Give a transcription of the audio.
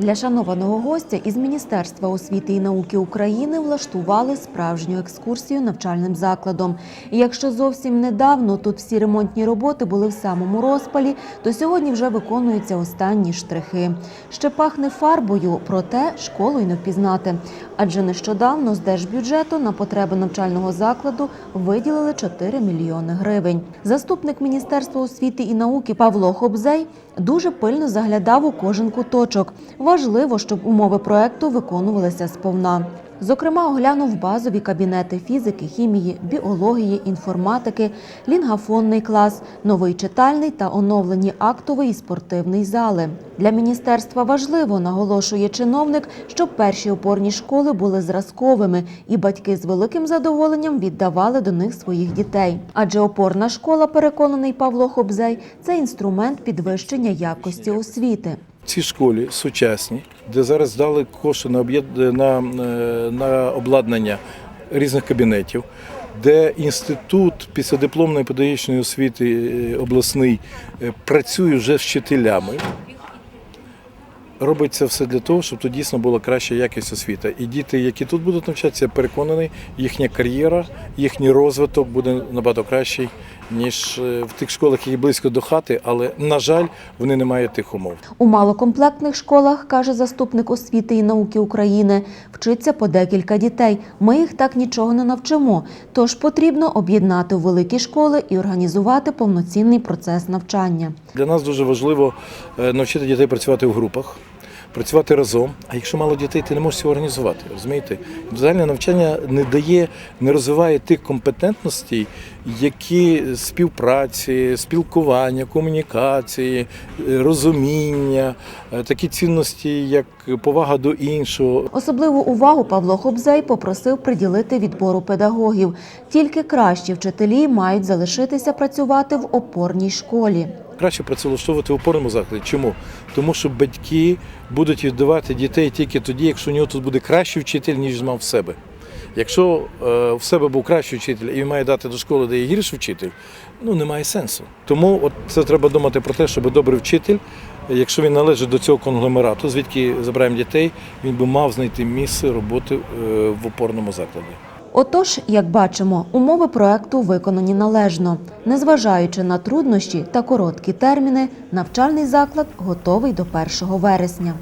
Для шанованого гостя із Міністерства освіти і науки України влаштували справжню екскурсію навчальним закладом. І якщо зовсім недавно тут всі ремонтні роботи були в самому розпалі, то сьогодні вже виконуються останні штрихи. Ще пахне фарбою, проте школу й не впізнати. Адже нещодавно з держбюджету на потреби навчального закладу виділили 4 мільйони гривень. Заступник Міністерства освіти і науки Павло Хобзей дуже пильно заглядав у кожен куточок. Важливо, щоб умови проекту виконувалися сповна. Зокрема, оглянув базові кабінети фізики, хімії, біології, інформатики, лінгафонний клас, новий читальний та оновлені актовий і спортивний зали. Для міністерства важливо, наголошує чиновник, щоб перші опорні школи були зразковими, і батьки з великим задоволенням віддавали до них своїх дітей. Адже опорна школа, переконаний Павло Хобзей, це інструмент підвищення якості освіти. Цій школі сучасній, де зараз дали кошти на, на, е, на обладнання різних кабінетів, де інститут післядипломної педагогічної освіти е, обласний е, працює вже з вчителями. Робиться все для того, щоб тут дійсно була краща якість освіти. І діти, які тут будуть навчатися, я переконаний, їхня кар'єра, їхній розвиток буде набагато кращий, ніж е, в тих школах, які близько до хати, але, на жаль, вони не мають тих умов. У малокомплектних школах, каже заступник освіти і науки України, вчиться по декілька дітей. Ми їх так нічого не навчимо. Тож потрібно об'єднати великі школи і організувати повноцінний процес навчання. Для нас дуже важливо е, навчити дітей працювати в групах, працювати разом. А якщо мало дітей, ти не можеш цього організувати. Розумієте? Індивідуальне навчання не дає, не розвиває тих компетентностей, які співпраці, спілкування, комунікації, е, розуміння, е, такі цінності, як повага до іншого, Особливу увагу Павло Хобзей попросив приділити відбору педагогів. Тільки кращі вчителі мають залишитися працювати в опорній школі. Краще працевлаштовувати в опорному закладі. Чому? Тому що батьки будуть віддавати дітей тільки тоді, якщо у нього тут буде кращий вчитель, ніж мав в себе. Якщо е, в себе був кращий вчитель і він має дати до школи, де є гірший вчитель, ну немає сенсу. Тому от це треба думати про те, щоб добрий вчитель, якщо він належить до цього конгломерату, звідки забираємо дітей, він би мав знайти місце роботи е, в опорному закладі. Отож, як бачимо, умови проекту виконані належно. Незважаючи на труднощі та короткі терміни, навчальний заклад готовий до 1 вересня.